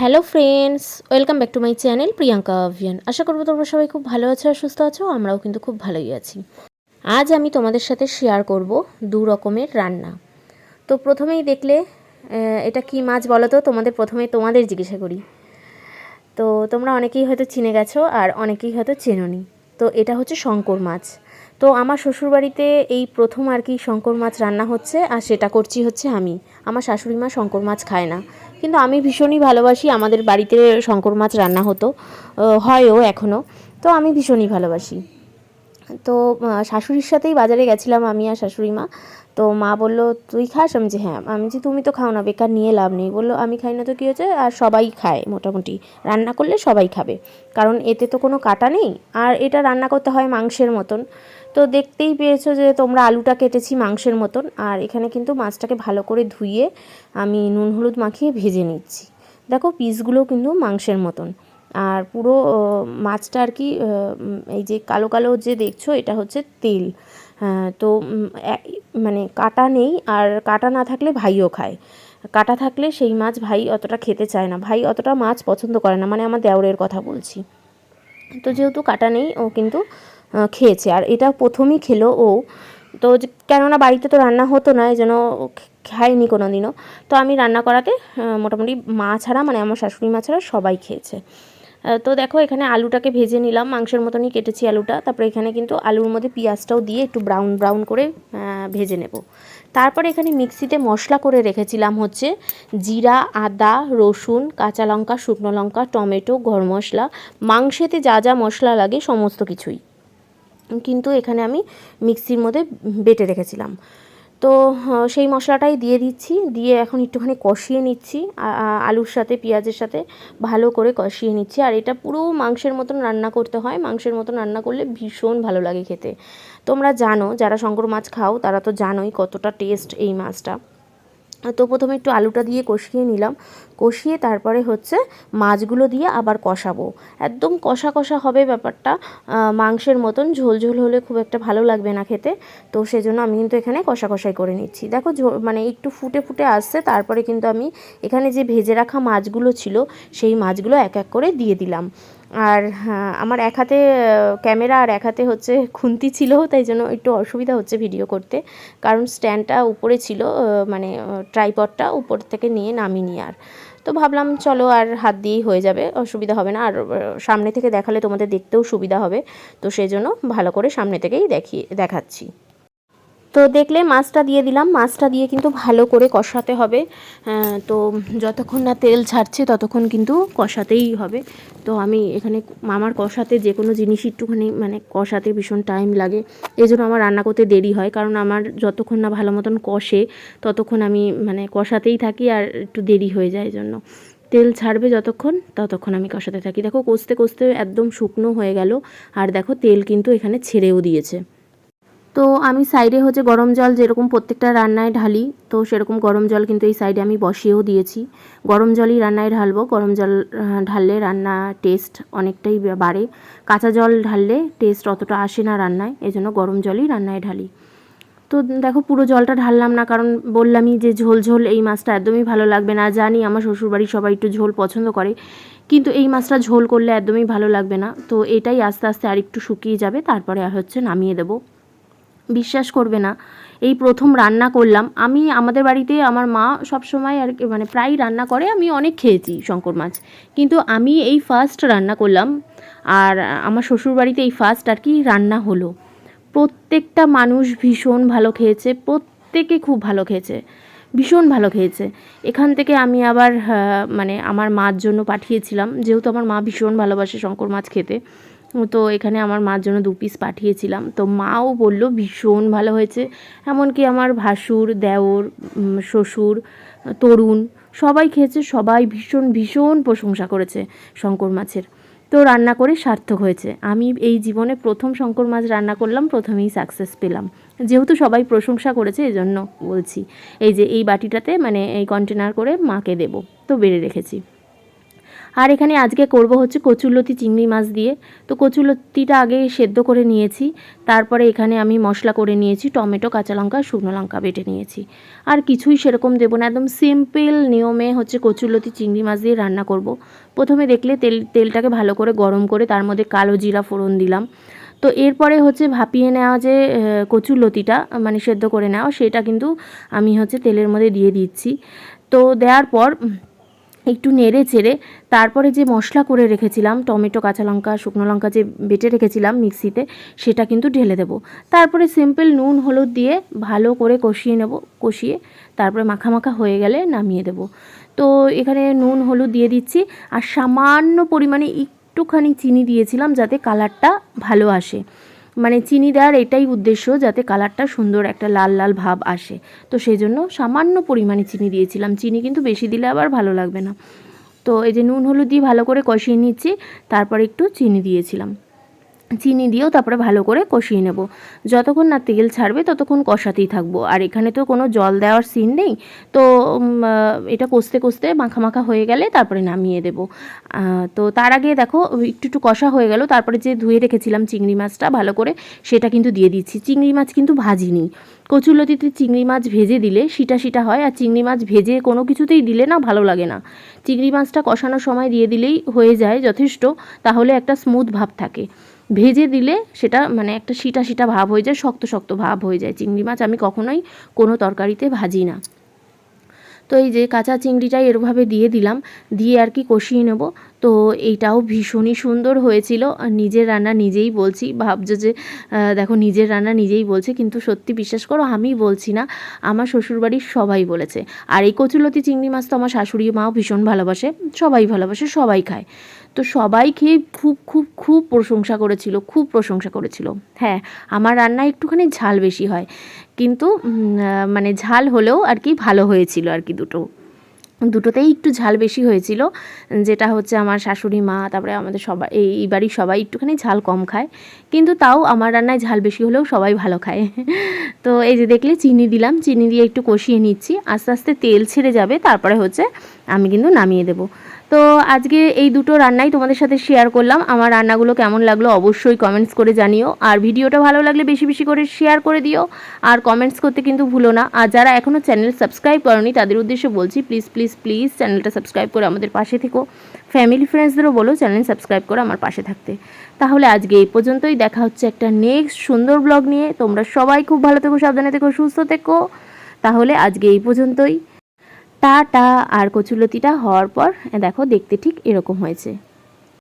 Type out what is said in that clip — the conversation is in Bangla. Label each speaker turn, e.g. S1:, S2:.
S1: Hello friends welcome back to my channel Priyanka অভিয়ান আশা করব তোমরা সবাই খুব ভালো আছো আর সুস্থ আছো, আমরাও কিন্তু খুব ভালোই আছি। আজ আমি তোমাদের সাথে শেয়ার করব দু রকমের রান্না। তো প্রথমেই দেখলে এটা কি মাছ বলো তো? তোমাদের প্রথমে তোমাদের জিজ্ঞাসা করি। তো তোমরা অনেকেই হয়তো চিনে গেছো আর অনেকেই হয়তো চেনোনি। তো এটা হচ্ছে শঙ্কর মাছ। তো আমার শ্বশুরবাড়িতে এই প্রথম আর কি শঙ্কর মাছ রান্না হচ্ছে, আর সেটা করছি হচ্ছে আমি। আমার শাশুড়ি মা শঙ্কর মাছ খায় না। কিন্তু আমি ভীষণই ভালোবাসি। আমাদের বাড়িতে শঙ্কর মাছ রান্না হতো হয়ও এখনও তো আমি ভীষণই ভালোবাসি। তো শাশুড়ির সাথেই বাজারে গেছিলাম আমি আর শাশুড়ি মা। তো মা বলল, তুই খাস? আমি যে হ্যাঁ। আমি যে তুমি তো খাও না, বেকার, নিয়ে লাভ নেই। বলল, আমি খাই না তো কী হয়েছে? আর সবাই খায় মোটামুটি। রান্না করলে সবাই খাবে। কারণ এতে তো কোনো কাটা নেই। আর এটা রান্না করতে হয় মাংসের মতন। তো দেখতেই পেয়েছ যে তোমরা আলুটা কেটেছি মাংসের মতন। আর এখানে কিন্তু মাছটাকে ভালো করে ধুয়ে আমি নুন হলুদ মাখিয়ে ভেজে নিচ্ছি। দেখো, পিসগুলো কিন্তু মাংসের মতন। আর পুরো মাছটা আর কি এই যে কালো কালো যে দেখছ, এটা হচ্ছে তেল। তো মানে কাটা নেই আর কাটা না থাকলে ভাইও খায়। কাটা থাকলে সেই মাছ ভাই অতটা খেতে চায় না। ভাই অতটা মাছ পছন্দ করে না মানে আমার দেওরের কথা বলছি। তো যেহেতু কাটা নেই, ও কিন্তু খেয়েছে। আর এটা প্রথমেই খেলো ও। তো কেননা বাড়িতে তো রান্না হতো না, এই জন্য খায়নি কোনো দিনও তো আমি রান্না করাতে মোটামুটি মা ছাড়া মানে আমার শাশুড়ি মা ছাড়া সবাই খেয়েছে। তো দেখো, এখানে আলুটাকে ভেজে নিলাম। মাংসের মতনই কেটেছি আলুটা। তারপরে এখানে কিন্তু আলুর মধ্যে পেঁয়াজটাও দিয়ে একটু ব্রাউন ব্রাউন করে ভেজে নেব। তারপরে এখানে মিক্সিতে মশলা করে রেখেছিলাম হচ্ছে জিরা, আদা, রসুন, কাঁচা লঙ্কা, শুকনো লঙ্কা, টমেটো, গরম মশলা। মাংসেতে যা যা মশলা লাগে সমস্ত কিছুই। কিন্তু এখানে আমি মিক্সির মধ্যে বেটে রেখেছিলাম। তো সেই মশলাটাই দিয়ে দিচ্ছি। দিয়ে এখন একটুখানি কষিয়ে নিচ্ছি। আলুর সাথে, পেঁয়াজের সাথে ভালো করে কষিয়ে নিচ্ছি। আর এটা পুরো মাংসের মতন রান্না করতে হয়। মাংসের মতন রান্না করলে ভীষণ ভালো লাগে খেতে। তোমরা জানো, যারা শঙ্কর মাছ খাও, তারা তো জানোই কতটা টেস্ট এই মাছটা। তো প্রথমে একটু আলুটা দিয়ে কষিয়ে নিলাম। কষিয়ে তারপরে হচ্ছে মাছগুলো দিয়ে আবার কষাবো। একদম কষা কষা হবে ব্যাপারটা। মাংসের মতন ঝোল ঝোল হলে খুব একটা ভালো লাগবে না খেতে। তো সেজন্য আমি কিন্তু এখানে কষা কষাই করে নিচ্ছি। দেখো মানে একটু ফুটে ফুটে আসছে। তারপরে কিন্তু আমি এখানে যে ভেজে রাখা মাছগুলো ছিল, সেই মাছগুলো এক এক করে দিয়ে দিলাম। আর হ্যাঁ, আমার এক হাতে ক্যামেরা আর এক হাতে হচ্ছে খুন্তি ছিল তাই জন্য একটু অসুবিধা হচ্ছে ভিডিও করতে। কারণ স্ট্যান্ডটা উপরে ছিল মানে ট্রাইপডটা উপর থেকে নিয়ে নামিয়ে নিয়ে আর। তো ভাবলাম চলো আর হাত দিয়েই হয়ে যাবে অসুবিধা হবে না। আর সামনে থেকে দেখালে তোমাদের দেখতেও সুবিধা হবে। তো সেই জন্য ভালো করে সামনে থেকেই দেখিয়ে দেখাচ্ছি। তো দেখলে মাছটা দিয়ে দিলাম। মাছটা দিয়ে কিন্তু ভালো করে কষাতে হবে। তো যতক্ষণ না তেল ছাড়ছে ততক্ষণ কিন্তু কষাতেই হবে। তো আমি এখানে আমার কষাতে যে কোনো জিনিস একটুখানি মানে কষাতে ভীষণ টাইম লাগে। এই জন্য আমার রান্না করতে দেরি হয়, কারণ আমার যতক্ষণ না ভালো মতন কষে ততক্ষণ আমি মানে কষাতেই থাকি আর একটু দেরি হয়ে যায় জন্য তেল ছাড়বে যতক্ষণ, ততক্ষণ আমি কষাতে থাকি। দেখো কষতে কষতে একদম শুকনো হয়ে গেল। আর দেখো তেল কিন্তু এখানে ছেড়েও দিয়েছে। তো আমি সাইডে হচ্ছে গরম জল যেরকম প্রত্যেকটা রান্নায় ঢালি, তো সেরকম গরম জল কিন্তু এই সাইডে আমি বসিয়েও দিয়েছি। গরম জলই রান্নায় ঢালবো, গরম জল ঢাললে রান্না টেস্ট অনেকটাই বাড়ে। কাঁচা জল ঢাললে টেস্ট অতটা আসে না রান্নায়, এজন্য গরম জলই রান্নায় ঢালি। তো দেখো পুরো জলটা ঢাললাম না, কারণ বললামই যে ঝোল ঝোল এই মাছটা একদমই ভালো লাগবে না। জানি আমার শ্বশুরবাড়ির সবাই একটু ঝোল পছন্দ করে, কিন্তু এই মাছটা ঝোল করলে একদমই ভালো লাগবে না। তো এটাই আস্তে আস্তে আরেকটু শুকিয়ে যাবে, তারপরে আর হচ্ছে নামিয়ে দেবো। বিশ্বাস করবে না। এই প্রথম রান্না করলাম। আমি আমাদের বাড়িতে আমার মা সব সময় আর মানে প্রায় রান্না করে। আমি অনেক খেয়েছি শঙ্কর মাছ। কিন্তু আমি এই ফার্স্ট রান্না করলাম আর আমার শ্বশুর বাড়িতে এই ফার্স্ট আর কি রান্না হলো। প্রত্যেকটা মানুষ ভীষণ ভালো খেয়েছে। প্রত্যেকে খুব ভালো খেয়েছে। ভীষণ ভালো খেয়েছে। এখান থেকে আমি আবার মানে আমার মার জন্য পাঠিয়েছিলাম। যেহেতু আমার মা ভীষণ ভালোবাসে শঙ্কর মাছ খেতে। তো এখানে আমার মার জন্য দু পিস পাঠিয়েছিলাম। তো মাও বলল, ভীষণ ভালো হয়েছে। এমনকি আমার ভাসুর, দেওর শ্বশুর, তরুণ সবাই খেয়েছে, সবাই ভীষণ ভীষণ প্রশংসা করেছে শঙ্কর মাছের। তো রান্না করে সার্থক হয়েছে। আমি এই জীবনে প্রথম শঙ্কর মাছ রান্না করলাম, প্রথমেই সাকসেস পেলাম। যেহেতু সবাই প্রশংসা করেছে এই জন্য বলছি, এই যে এই বাটিটাতে মানে এই কন্টেনার করে মাকে দেবো। তো বেড়ে রেখেছি। আর এখানে আজকে করব হচ্ছে কচুরলতি চিংড়ি মাছ দিয়ে। তো কচুরলতিটা আগে সেদ্ধ করে নিয়েছি, তারপরে এখানে আমি মশলা করে নিয়েছি, টমেটো, কাঁচা লঙ্কা, শুকনো লঙ্কা বেটে নিয়েছি। আর কিছুই সেরকম দেবো না, একদম সিম্পল নিয়মে হচ্ছে কচুরলতি চিংড়ি মাছ দিয়ে রান্না করব। প্রথমে দেখলে তেল, তেলটাকে ভালো করে গরম করে তার মধ্যে কালো জিরা ফোড়ন দিলাম। তো এরপরে হচ্ছে ভাপিয়ে নেওয়া যে কচুর লতিটা মানে সেদ্ধ করে নেওয়া, সেটা কিন্তু আমি হচ্ছে তেলের মধ্যে দিয়ে দিচ্ছি। তো দেওয়ার পর একটু নেড়ে চেড়ে তারপরে যে মশলা করে রেখেছিলাম, টমেটো, কাঁচা লঙ্কা, শুকনো লঙ্কা যে বেটে রেখেছিলাম মিক্সিতে, সেটা কিন্তু ঢেলে দেবো। তারপরে সিম্পল নুন, হলুদ দিয়ে ভালো করে কষিয়ে নেব, কষিয়ে তারপরে মাখা মাখা হয়ে গেলে নামিয়ে দেব। তো এখানে নুন, হলুদ দিয়ে দিচ্ছি, আর সামান্য পরিমাণে একটুখানি চিনি দিয়েছিলাম যাতে কালারটা ভালো আসে। মানে চিনি দেওয়ার এটাই উদ্দেশ্য যাতে কালারটা সুন্দর একটা লাল লাল ভাব আসে। তো সেই জন্য সামান্য পরিমাণে চিনি দিয়েছিলাম। চিনি কিন্তু বেশি দিলে আবার ভালো লাগবে না। তো এই যে নুন, হলুদ দিয়ে ভালো করে কষিয়ে নিচ্ছি। তারপর একটু চিনি দিয়েছিলাম। চিনি দিয়েও তারপরে ভালো করে কষিয়ে নেব। যতক্ষণ না তেল ছাড়বে ততক্ষণ কষাতেই থাকব। আর এখানে তো কোনো জল দেওয়ার সিন নেই, তো এটা কষতে কষতে মাখা মাখা হয়ে গেলে তারপরে নামিয়ে দেব। তো তার আগে দেখো, একটু একটু কষা হয়ে গেল। তারপরে যে ধুয়ে রেখেছিলাম চিংড়ি মাছটা ভালো করে, সেটা কিন্তু দিয়ে দিচ্ছি। চিংড়ি মাছ কিন্তু ভাজিনি। কচুলতিতে চিংড়ি মাছ ভেজে দিলে সিটা সিটা হয়, আর চিংড়ি মাছ ভেজে কোনো কিছুতেই দিলে না, ভালো লাগে না। চিংড়ি মাছটা কষানোর সময় দিয়ে দিলেই হয়ে যায় যথেষ্ট, তাহলে একটা স্মুথ ভাব থাকে। ভেজে দিলে সেটা মানে একটা সিটা সিটা ভাব হয়ে যায়, শক্ত শক্ত ভাব হয়ে যায়। চিংড়ি মাছ আমি কখনোই কোনো তরকারিতে ভাজি না। তো এই যে কাঁচা চিংড়িটাই এরভাবে দিয়ে দিলাম, দিয়ে আর কি কষিয়ে নেব। তো এইটাও ভীষণই সুন্দর হয়েছিল। আর নিজের রান্না নিজেই বলছি, ভাবছ যে দেখো নিজের রান্না নিজেই বলছে, কিন্তু সত্যি বিশ্বাস করো আমি বলছি না, আমার শ্বশুরবাড়ির সবাই বলেছে। আর এই কচুলতি চিংড়ি মাছ তো আমার শাশুড়ি মাও ভীষণ ভালোবাসে, সবাই ভালোবাসে, সবাই খায়। তো সবাই খেয়ে খুব খুব খুব প্রশংসা করেছিল, খুব প্রশংসা করেছিল। হ্যাঁ আমার রান্না একটুখানি ঝাল বেশি হয়, কিন্তু মানে ঝাল হলেও আর কি ভালো হয়েছিল আর কি দুটো। দুটোতেই একটু ঝাল বেশি হয়েছিল। যেটা হচ্ছে আমার শাশুড়ি, মা, তারপরে আমাদের সবাই এই বাড়ির সবাই একটুখানি ঝাল কম খায়। কিন্তু তাও আমার রান্নায় ঝাল বেশি হলেও সবাই ভালো খায়। তো এই যে দেখলে চিনি দিলাম, চিনি দিয়ে একটু কষিয়ে নিচ্ছি। আস্তে আস্তে তেল ছেড়ে যাবে, তারপরে হচ্ছে আমি কিন্তু নামিয়ে দেবো। তো আজকে এই দুটো রান্নাই তোমাদের সাথে শেয়ার করলাম। আমার রান্নাগুলো কেমন লাগল অবশ্যই কমেন্টস করে জানিও। আর ভিডিওটা ভালো লাগলে বেশি বেশি করে শেয়ার করে দিও। আর কমেন্টস করতে কিন্তু ভুলো না। আর যারা এখনও চ্যানেল সাবস্ক্রাইব করনি, তাদের উদ্দেশ্যে বলছি প্লিজ প্লিজ প্লিজ চ্যানেলটা সাবস্ক্রাইব করে আমাদের পাশে থেকো। ফ্যামিলি ফ্রেন্ডসদেরও বলো চ্যানেল সাবস্ক্রাইব করে আমার পাশে থাকতে। তাহলে আজকে এই পর্যন্তই। দেখা হচ্ছে একটা নেক্সট সুন্দর ব্লগ নিয়ে। তোমরা সবাই খুব ভালো থেকো, সাবধানে থেকো, সুস্থ থেকো। তাহলে আজকে এই পর্যন্তই। টাটা আর কচুলতিটা হওয়ার পর দেখো দেখতে ঠিক এরকম হয়েছে।